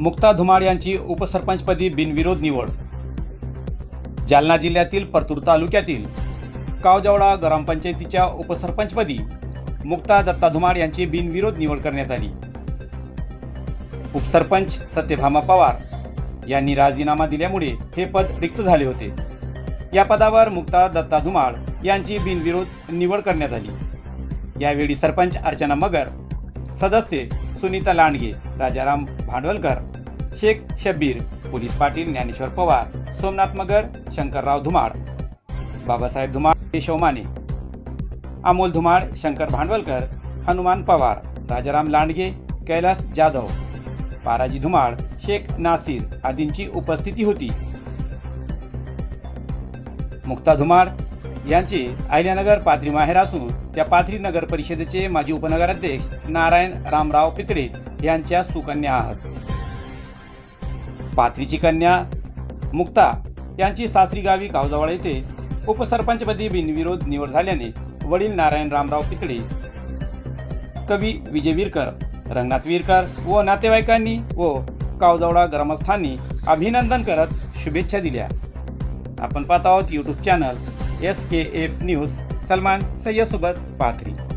मुक्ता धुमाळ यांची उपसरपंचपदी बिनविरोध निवड. जालना जिल्ह्यातील परतूर तालुक्यातील कावजावडा ग्रामपंचायतीच्या उपसरपंचपदी मुक्ता दत्ता धुमाळ यांची बिनविरोध निवड करण्यात आली. उपसरपंच सत्यभामा पवार यांनी राजीनामा दिल्यामुळे हे पद रिक्त झाले होते. या पदावर मुक्ता दत्ता धुमाळ यांची बिनविरोध निवड करण्यात आली. यावेळी सरपंच अर्चना मगर सदस्य सुनीता लांडगे राजाराम भांडवलकर शेख शब्बीर पोलीस पाटील ज्ञानेश्वर पवार सोमनाथ मगर शंकरराव धुमाळ बाबासाहेब धुमाळ केशव माने अमोल धुमाळ शंकर भांडवलकर हनुमान पवार राजाराम लांडगे कैलास जाधव पाराजी धुमाळ शेख नासिर आदींची उपस्थिती होती. मुक्ता धुमाळ यांचे आयल्यानगर पात्री माहेर असून त्या पाथरी नगर परिषदेचे माजी उपनगराध्यक्ष नारायण रामराव पितळे यांच्या सुकन्या आहात. पाथरीची कन्या मुक्ता यांची सासरी गावी गावजवळ येथे उपसरपंचपदी बिनविरोध निवड झाल्याने वडील नारायण रामराव पितळे कवी विजय विरकर रंगनाथ विरकर व नातेवाईकांनी व कावजावडा ग्रामस्थांनी अभिनंदन करत शुभेच्छा दिल्या. आपण पाहत आहोत YouTube channel S K F news Salman सय्यदसोबत Pathri.